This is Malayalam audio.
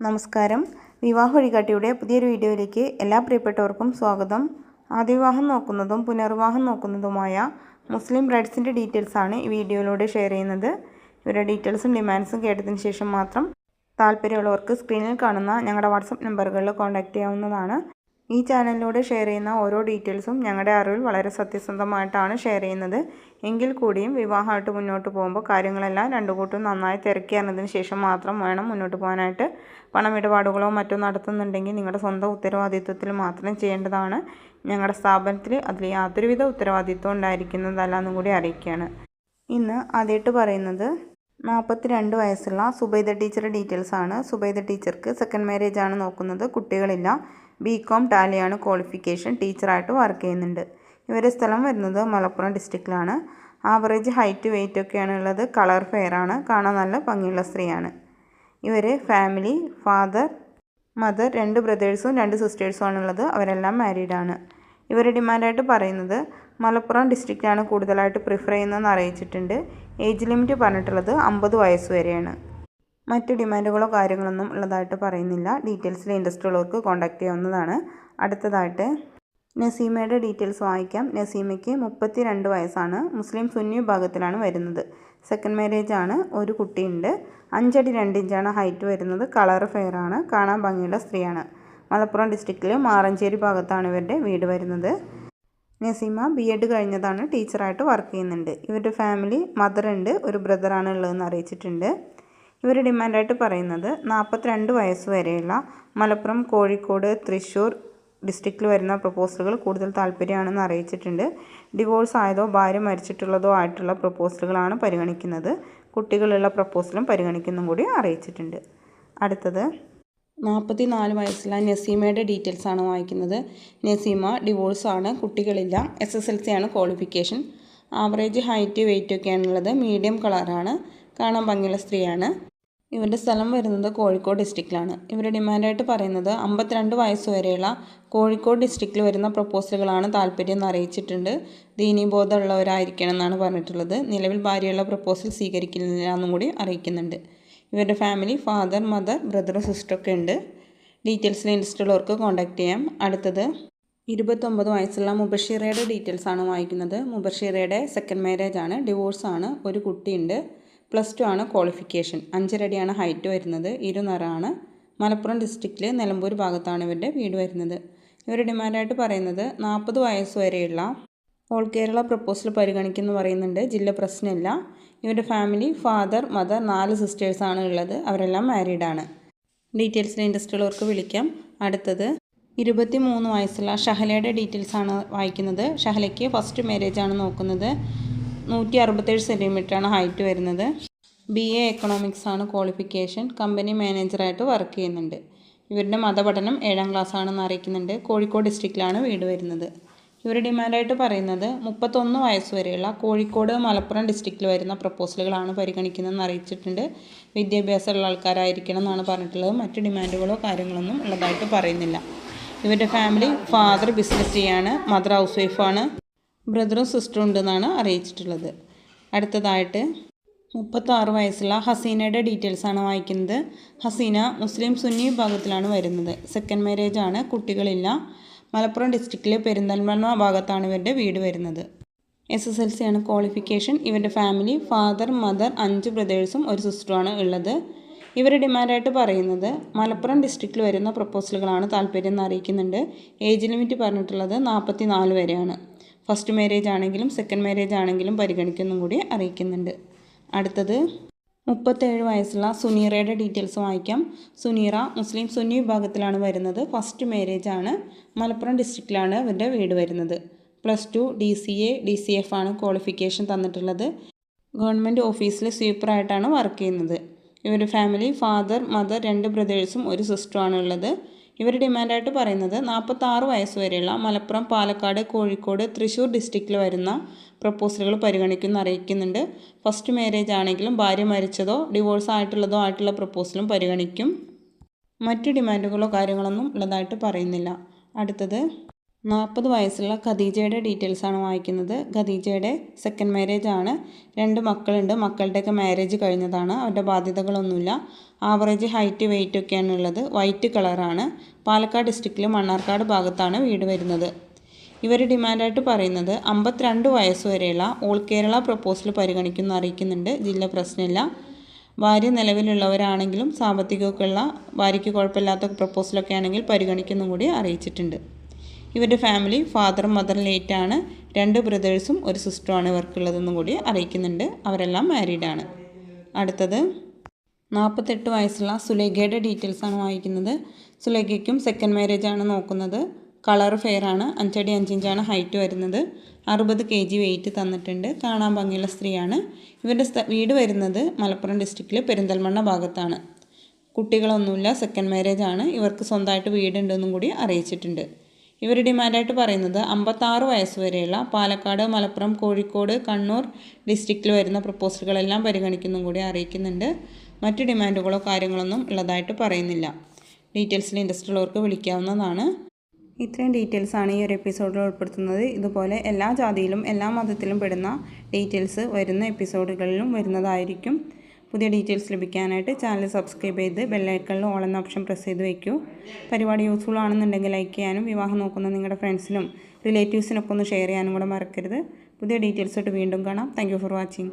നമസ്കാരം. വിവാഹ വഴികാട്ടിയുടെ പുതിയൊരു വീഡിയോയിലേക്ക് എല്ലാ പ്രിയപ്പെട്ടവർക്കും സ്വാഗതം. ആദ്യവിവാഹം നോക്കുന്നതും പുനർവിവാഹം നോക്കുന്നതുമായ മുസ്ലിം ബ്രൈഡ്സിന്റെ ഡീറ്റെയിൽസാണ് ഈ വീഡിയോയിലൂടെ ഷെയർ ചെയ്യുന്നത്. ഇവരുടെ ഡീറ്റെയിൽസും ഡിമാൻഡ്സും കേട്ടതിന് ശേഷം മാത്രം താല്പര്യമുള്ളവർക്ക് സ്ക്രീനിൽ കാണുന്ന ഞങ്ങളുടെ വാട്സപ്പ് നമ്പറുകളിൽ കോൺടാക്റ്റ് ചെയ്യാവുന്നതാണ്. ഈ ചാനലിലൂടെ ഷെയർ ചെയ്യുന്ന ഓരോ ഡീറ്റെയിൽസും ഞങ്ങളുടെ അറിവിൽ വളരെ സത്യസന്ധമായിട്ടാണ് ഷെയർ ചെയ്യുന്നത്. എങ്കിൽ കൂടിയും വിവാഹമായിട്ട് മുന്നോട്ട് പോകുമ്പോൾ കാര്യങ്ങളെല്ലാം രണ്ടു കൂട്ടും നന്നായി തിരക്കി അറിഞ്ഞതിന് ശേഷം മാത്രം വേണം മുന്നോട്ട് പോകാനായിട്ട്. പണമിടപാടുകളോ മറ്റോ നടത്തുന്നുണ്ടെങ്കിൽ നിങ്ങളുടെ സ്വന്തം ഉത്തരവാദിത്വത്തിൽ മാത്രം ചെയ്യേണ്ടതാണ്. ഞങ്ങളുടെ സ്ഥാപനത്തിൽ അതിൽ യാതൊരുവിധ ഉത്തരവാദിത്വം ഉണ്ടായിരിക്കുന്നതല്ല എന്നും കൂടി അറിയിക്കുകയാണ്. ഇന്ന് ആദ്യമായിട്ട് പറയുന്നത് നാൽപ്പത്തി രണ്ട് വയസ്സുള്ള സുബൈദ ടീച്ചറുടെ ഡീറ്റെയിൽസ് ആണ് സുബൈദ ടീച്ചർക്ക് സെക്കൻഡ് മാരേജ് ആണ് നോക്കുന്നത്. കുട്ടികളില്ല. ബി കോം ടാലിയാണ് ക്വാളിഫിക്കേഷൻ ടീച്ചറായിട്ട് വർക്ക് ചെയ്യുന്നുണ്ട്. ഇവരുടെ സ്ഥലം വരുന്നത് മലപ്പുറം ഡിസ്ട്രിക്റ്റിലാണ് ആവറേജ് ഹൈറ്റ് വെയിറ്റ് ഒക്കെയാണ് ഉള്ളത്. കളർ ഫെയർ ആണ്. കാണാൻ നല്ല ഭംഗിയുള്ള സ്ത്രീയാണ്. ഇവർ ഫാമിലി ഫാദർ മദർ രണ്ട് ബ്രദേഴ്സും രണ്ട് സിസ്റ്റേഴ്സും ആണുള്ളത് അവരെല്ലാം മാരീഡാണ് ഇവർ ഡിമാൻഡായിട്ട് പറയുന്നത് മലപ്പുറം ഡിസ്ട്രിക്റ്റാണ് കൂടുതലായിട്ട് പ്രിഫർ ചെയ്യുന്നതെന്ന് അറിയിച്ചിട്ടുണ്ട്. ഏജ് ലിമിറ്റ് പറഞ്ഞിട്ടുള്ളത് അമ്പത് വയസ്സ് വരെയാണ്. മറ്റ് ഡിമാൻഡുകളോ കാര്യങ്ങളൊന്നും ഉള്ളതായിട്ട് പറയുന്നില്ല. ഡീറ്റെയിൽസിൽ ഇൻട്രസ്റ്റ് ഉള്ളവർക്ക് കോൺടാക്റ്റ് ചെയ്യാവുന്നതാണ്. അടുത്തതായിട്ട് നസീമയുടെ ഡീറ്റെയിൽസ് വായിക്കാം. നസീമയ്ക്ക് മുപ്പത്തി രണ്ട് വയസ്സാണ്. മുസ്ലിം സുന്നി വിഭാഗത്തിലാണ് വരുന്നത്. സെക്കൻഡ് മാരേജ് ആണ് ഒരു കുട്ടിയുണ്ട്. അഞ്ചടി രണ്ട് ഇഞ്ചാണ് ഹൈറ്റ് വരുന്നത്. കളർ ഫെയർ ആണ് കാണാൻ ഭംഗിയുള്ള സ്ത്രീയാണ്. മലപ്പുറം ഡിസ്ട്രിക്റ്റിൽ മാറഞ്ചേരി ഭാഗത്താണ് ഇവരുടെ വീട് വരുന്നത്. നസീമ ബി എഡ് കഴിഞ്ഞതാണ്. ടീച്ചറായിട്ട് വർക്ക് ചെയ്യുന്നുണ്ട്. ഇവരുടെ ഫാമിലി മദറുണ്ട്. ഒരു ബ്രദറാണ് ഉള്ളതെന്ന് അറിയിച്ചിട്ടുണ്ട്. ഇവർ ഡിമാൻഡായിട്ട് പറയുന്നത് നാൽപ്പത്തിരണ്ട് വയസ്സ് വരെയുള്ള മലപ്പുറം കോഴിക്കോട് തൃശ്ശൂർ ഡിസ്ട്രിക്റ്റിൽ വരുന്ന പ്രപ്പോസലുകൾ കൂടുതൽ താല്പര്യമാണെന്ന് അറിയിച്ചിട്ടുണ്ട്. ഡിവോഴ്സ് ആയതോ ഭാര്യ മരിച്ചിട്ടുള്ളതോ ആയിട്ടുള്ള പ്രപ്പോസലുകളാണ് പരിഗണിക്കുന്നത്. കുട്ടികളുള്ള പ്രപ്പോസലും പരിഗണിക്കുന്നതും കൂടി അറിയിച്ചിട്ടുണ്ട്. അടുത്തത്. നാൽപ്പത്തി നാല് വയസ്സിലെ നസീമയുടെ ഡീറ്റെയിൽസ് ആണ് വായിക്കുന്നത്. നസീമ ഡിവോഴ്സ് ആണ് കുട്ടികളില്ല എസ് എസ് എൽ സി ആണ് ക്വാളിഫിക്കേഷൻ. ആവറേജ് ഹൈറ്റ് വെയിറ്റ് ഒക്കെയാണുള്ളത്. മീഡിയം കളറാണ്. കാണാൻ ഭംഗിയുള്ള സ്ത്രീയാണ്. ഇവരുടെ സ്ഥലം വരുന്നത് കോഴിക്കോട് ഡിസ്ട്രിക്റ്റിലാണ് ഇവരുടെ ഡിമാൻഡായിട്ട് പറയുന്നത് അമ്പത്തിരണ്ട് വയസ്സ് വരെയുള്ള കോഴിക്കോട് ഡിസ്ട്രിക്റ്റിൽ വരുന്ന പ്രപ്പോസലുകളാണ് താല്പര്യം എന്ന് അറിയിച്ചിട്ടുണ്ട്. ദീനീബോധമുള്ളവരായിരിക്കണം എന്നാണ് പറഞ്ഞിട്ടുള്ളത്. നിലവിൽ ഭാര്യയുള്ള പ്രപ്പോസൽ സ്വീകരിക്കുന്നില്ല എന്നും കൂടി അറിയിക്കുന്നുണ്ട്. ഇവരുടെ ഫാമിലി ഫാദർ മദർ ബ്രദർ സിസ്റ്ററൊക്കെ ഉണ്ട്. ഡീറ്റെയിൽസിൽ ഇൻട്രസ്റ്റ് ഉള്ളവർക്ക് കോൺടാക്റ്റ് ചെയ്യാം. അടുത്തത് ഇരുപത്തൊമ്പത് വയസ്സുള്ള മുബഷീറയുടെ ഡീറ്റെയിൽസ് ആണ് വായിക്കുന്നത്. മുബഷീറയുടെ സെക്കൻഡ് മാരേജ് ആണ്. ഡിവോഴ്സാണ് ഒരു കുട്ടിയുണ്ട്. പ്ലസ് ടു ആണ് ക്വാളിഫിക്കേഷൻ. അഞ്ചരടിയാണ് ഹൈറ്റ് വരുന്നത്. ഇരുനിറാണ് മലപ്പുറം ഡിസ്ട്രിക്റ്റിൽ നിലമ്പൂർ ഭാഗത്താണ് ഇവരുടെ വീട് വരുന്നത്. ഇവരുടെ ഡിമാൻഡായിട്ട് പറയുന്നത് നാൽപ്പത് വയസ്സ് വരെയുള്ള ഓൾ കേരള പ്രപ്പോസൽ പരിഗണിക്കുന്നു പറയുന്നുണ്ട്. ജില്ല പ്രശ്നമില്ല. ഇവരുടെ ഫാമിലി ഫാദർ മദർ നാല് സിസ്റ്റേഴ്സാണ് ഉള്ളത്. അവരെല്ലാം മാരീഡാണ് ഡീറ്റെയിൽസിന് ഇൻട്രസ്റ്റ് ഉള്ളവർക്ക് വിളിക്കാം. അടുത്തത് ഇരുപത്തി മൂന്ന് വയസ്സുള്ള ഷഹലയുടെ ഡീറ്റെയിൽസാണ് വായിക്കുന്നത്. ഷഹലയ്ക്ക് ഫസ്റ്റ് മാരേജാണ് നോക്കുന്നത്. നൂറ്റി അറുപത്തേഴ് സെന്റിമീറ്ററാണ് ഹൈറ്റ് വരുന്നത്. ബി എ എക്കണോമിക്സ് ആണ് ക്വാളിഫിക്കേഷൻ കമ്പനി മാനേജറായിട്ട് വർക്ക് ചെയ്യുന്നുണ്ട്. ഇവരുടെ മതപഠനം ഏഴാം ക്ലാസ് ആണെന്ന് അറിയിക്കുന്നുണ്ട്. കോഴിക്കോട് ഡിസ്ട്രിക്റ്റിലാണ് വീട് വരുന്നത്. ഇവർ ഡിമാൻഡായിട്ട് പറയുന്നത് മുപ്പത്തൊന്ന് വയസ്സ് വരെയുള്ള കോഴിക്കോട് മലപ്പുറം ഡിസ്ട്രിക്റ്റിൽ വരുന്ന പ്രപ്പോസലുകളാണ് പരിഗണിക്കുന്നതെന്ന് അറിയിച്ചിട്ടുണ്ട്. വിദ്യാഭ്യാസമുള്ള ആൾക്കാരായിരിക്കണം എന്നാണ് പറഞ്ഞിട്ടുള്ളത്. മറ്റ് ഡിമാൻഡുകളോ കാര്യങ്ങളൊന്നും ഉള്ളതായിട്ട് പറയുന്നില്ല. ഇവരുടെ ഫാമിലി ഫാദർ ബിസിനസ് ചെയ്യാണ്. മദർ ഹൗസ് വൈഫാണ് ബ്രദറും സിസ്റ്ററും ഉണ്ടെന്നാണ് അറിയിച്ചിട്ടുള്ളത്. അടുത്തതായിട്ട് മുപ്പത്താറ് വയസ്സുള്ള ഹസീനയുടെ ഡീറ്റെയിൽസ് ആണ് വായിക്കുന്നത്. ഹസീന മുസ്ലിം സുന്നി വിഭാഗത്തിലാണ് വരുന്നത്. സെക്കൻഡ് മാരേജ് ആണ്. കുട്ടികളില്ല. മലപ്പുറം ഡിസ്ട്രിക്റ്റിലെ പെരിന്തൽമണ്ണ ഭാഗത്താണ് ഇവരുടെ വീട് വരുന്നത്. എസ് എസ് എൽ സി ആണ് ക്വാളിഫിക്കേഷൻ ഇവരുടെ ഫാമിലി ഫാദർ മദർ അഞ്ച് ബ്രദേഴ്സും ഒരു സിസ്റ്ററുമാണ് ഉള്ളത്. ഇവർ ഡിമാൻഡായിട്ട് പറയുന്നത് മലപ്പുറം ഡിസ്ട്രിക്റ്റിൽ വരുന്ന പ്രപ്പോസലുകളാണ് താല്പര്യം എന്ന് അറിയിക്കുന്നുണ്ട്. ഏജ് ലിമിറ്റ് പറഞ്ഞിട്ടുള്ളത് നാൽപ്പത്തി നാല് വരെയാണ്. ഫസ്റ്റ് മാരേജ് ആണെങ്കിലും സെക്കൻഡ് മാരേജ് ആണെങ്കിലും പരിഗണിക്കുന്നും കൂടി അറിയിക്കുന്നുണ്ട്. അടുത്തത് മുപ്പത്തേഴ് വയസ്സുള്ള സുനീറയുടെ ഡീറ്റെയിൽസ് വായിക്കാം. സുനീറ മുസ്ലിം സുന്നി വിഭാഗത്തിലാണ് വരുന്നത്. ഫസ്റ്റ് മാരേജ് ആണ് മലപ്പുറം ഡിസ്ട്രിക്റ്റിലാണ് ഇവരുടെ വീട് വരുന്നത്. Plus two D C A D C F ആണ് ക്വാളിഫിക്കേഷൻ തന്നിട്ടുള്ളത്. ഗവൺമെന്റ് ഓഫീസിൽ സ്വീപ്പറായിട്ടാണ് വർക്ക് ചെയ്യുന്നത്. ഇവരുടെ ഫാമിലി ഫാദർ മദർ രണ്ട് ബ്രദേഴ്സും ഒരു സിസ്റ്ററുമാണ് ഉള്ളത്. ഇവർ ഡിമാൻഡായിട്ട് പറയുന്നത് നാൽപ്പത്താറ് വയസ്സ് വരെയുള്ള മലപ്പുറം പാലക്കാട് കോഴിക്കോട് തൃശ്ശൂർ ഡിസ്ട്രിക്റ്റിൽ വരുന്ന പ്രപ്പോസലുകൾ പരിഗണിക്കുമെന്ന് അറിയിക്കുന്നുണ്ട്. ഫസ്റ്റ് മാരേജ് ആണെങ്കിലും ഭാര്യ മരിച്ചതോ ഡിവോഴ്സ് ആയിട്ടുള്ളതോ ആയിട്ടുള്ള പ്രപ്പോസലും പരിഗണിക്കും. മറ്റു ഡിമാൻഡുകളോ കാര്യങ്ങളൊന്നും ഉള്ളതായിട്ട് പറയുന്നില്ല. അടുത്തത് നാൽപ്പത് വയസ്സുള്ള ഖദീജയുടെ ഡീറ്റെയിൽസാണ് വായിക്കുന്നത്. ഖദീജയുടെ സെക്കൻഡ് മാരേജ് ആണ്. രണ്ട് മക്കളുണ്ട്. മക്കളുടെയൊക്കെ മാരേജ് കഴിഞ്ഞതാണ്. അവരുടെ ബാധ്യതകളൊന്നുമില്ല. ആവറേജ് ഹൈറ്റ് വെയിറ്റ് ഒക്കെയാണ് ഉള്ളത്. വൈറ്റ് കളറാണ് പാലക്കാട് ഡിസ്ട്രിക്റ്റിലെ മണ്ണാർക്കാട് ഭാഗത്താണ് വീട് വരുന്നത്. ഇവർ ഡിമാൻഡായിട്ട് പറയുന്നത് അമ്പത്തിരണ്ട് വയസ്സ് വരെയുള്ള ഓൾ കേരള പ്രപ്പോസൽ പരിഗണിക്കുന്ന അറിയിക്കുന്നുണ്ട്. ജില്ല പ്രശ്നമില്ല. ഭാര്യ നിലവിലുള്ളവരാണെങ്കിലും സാമ്പത്തികമൊക്കെയുള്ള ഭാര്യയ്ക്ക് കുഴപ്പമില്ലാത്ത പ്രപ്പോസലൊക്കെ ആണെങ്കിൽ പരിഗണിക്കുന്നും കൂടി അറിയിച്ചിട്ടുണ്ട്. ഇവരുടെ ഫാമിലി ഫാദർ മദർ ലേറ്റാണ് രണ്ട് ബ്രദേഴ്സും ഒരു സിസ്റ്ററുമാണ് ഇവർക്കുള്ളതെന്നും കൂടി അറിയിക്കുന്നുണ്ട്. അവരെല്ലാം മാരീഡാണ് അടുത്തത്. നാൽപ്പത്തെട്ട് വയസ്സുള്ള സുലേഖയുടെ ഡീറ്റെയിൽസാണ് വായിക്കുന്നത്. സുലേഖയ്ക്കും സെക്കൻഡ് മാരേജ് ആണ് നോക്കുന്നത്. കളർ ഫെയർ ആണ്. അഞ്ചടി അഞ്ചിഞ്ചാണ് ഹൈറ്റ് വരുന്നത്. അറുപത് കെ ജി വെയിറ്റ് തന്നിട്ടുണ്ട്. കാണാൻ ഭംഗിയുള്ള സ്ത്രീയാണ്. ഇവരുടെ വീട് വരുന്നത് മലപ്പുറം ഡിസ്ട്രിക്റ്റിൽ പെരിന്തൽമണ്ണ ഭാഗത്താണ്. കുട്ടികളൊന്നുമില്ല. സെക്കൻഡ് മാരേജ് ആണ്. ഇവർക്ക് സ്വന്തമായിട്ട് വീടുണ്ടെന്നും കൂടി അറിയിച്ചിട്ടുണ്ട്. ഇവർ ഡിമാൻഡായിട്ട് പറയുന്നത് അമ്പത്താറ് വയസ്സ് വരെയുള്ള പാലക്കാട് മലപ്പുറം കോഴിക്കോട് കണ്ണൂർ ഡിസ്ട്രിക്റ്റിൽ വരുന്ന പ്രപ്പോസലുകളെല്ലാം പരിഗണിക്കുന്നും കൂടി അറിയിക്കുന്നുണ്ട്. മറ്റ് ഡിമാൻഡുകളോ കാര്യങ്ങളൊന്നും ഉള്ളതായിട്ട് പറയുന്നില്ല. ഡീറ്റെയിൽസിൽ ഇൻട്രസ്റ്റ് ഉള്ളവർക്ക് വിളിക്കാവുന്നതാണ്. ഇത്രയും ഡീറ്റെയിൽസാണ് ഈ ഒരു എപ്പിസോഡിൽ ഉൾപ്പെടുത്തുന്നത്. ഇതുപോലെ എല്ലാ ജാതിയിലും എല്ലാ മതത്തിലും പെടുന്ന ഡീറ്റെയിൽസ് വരുന്ന എപ്പിസോഡുകളിലും വരുന്നതായിരിക്കും. പുതിയ ഡീറ്റെയിൽസ് ലഭിക്കാനായിട്ട് ചാനൽ സബ്സ്ക്രൈബ് ചെയ്ത് ബെല്ലൈക്കണിൽ ഓൾ എന്ന ഓപ്ഷൻ പ്രസ് ചെയ്ത് വയ്ക്കൂ. പരിപാടി യൂസ്ഫുൾ ആണെന്നുണ്ടെങ്കിൽ ലൈക്ക് ചെയ്യാനും വിവാഹം നോക്കുന്ന നിങ്ങളുടെ ഫ്രണ്ട്സിനും റിലേറ്റീവ്സിനൊക്കെ ഒന്ന് ഷെയർ ചെയ്യാനും കൂടെ മറക്കരുത്. പുതിയ ഡീറ്റെയിൽസ് ആയിട്ട് വീണ്ടും കാണാം. Thank for watching